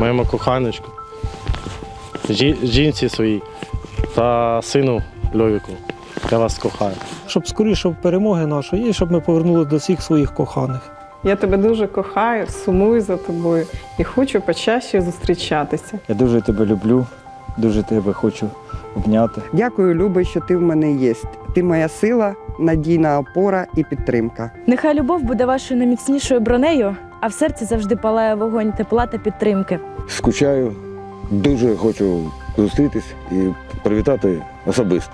моєму коханочку, жінці своїй та сину Льовіку. Я вас кохаю. Щоб скоріше перемоги нашої і щоб ми повернули до всіх своїх коханих. Я тебе дуже кохаю, сумую за тобою і хочу почаще зустрічатися. Я дуже тебе люблю, дуже тебе хочу обняти. Дякую, Люби, що ти в мене є. Ти моя сила, надійна опора і підтримка. Нехай любов буде вашою найміцнішою бронею, а в серці завжди палає вогонь тепла та підтримки. Скучаю, дуже хочу зустрітись і привітати особисто.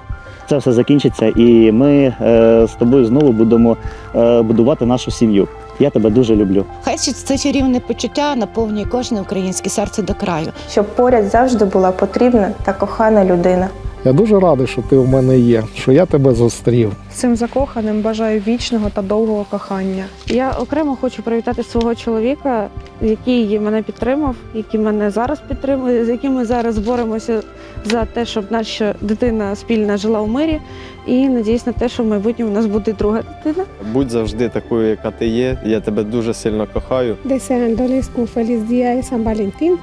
Це все закінчиться, і ми е, з тобою знову будемо е, будувати нашу сім'ю. Я тебе дуже люблю. Хай це чарівне почуття наповнює кожне українське серце до краю. щоб поряд завжди була потрібна та кохана людина. Я дуже радий, що ти в мене є, що я тебе зустрів. Цим закоханим бажаю вічного та довгого кохання. Я окремо хочу привітати свого чоловіка, який мене підтримав, який мене зараз підтримує, з яким ми зараз боремося за те, щоб наша дитина спільна жила у мирі. І надіюсь на те, що в майбутньому у нас буде друга дитина. Будь завжди такою, яка ти є. Я тебе дуже сильно кохаю. De San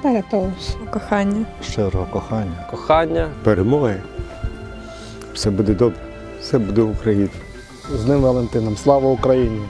para todos. Кохання. Щирого кохання. Кохання. Перемоги. Все буде добре, все буде Україна. З ним Валентином. Слава Україні!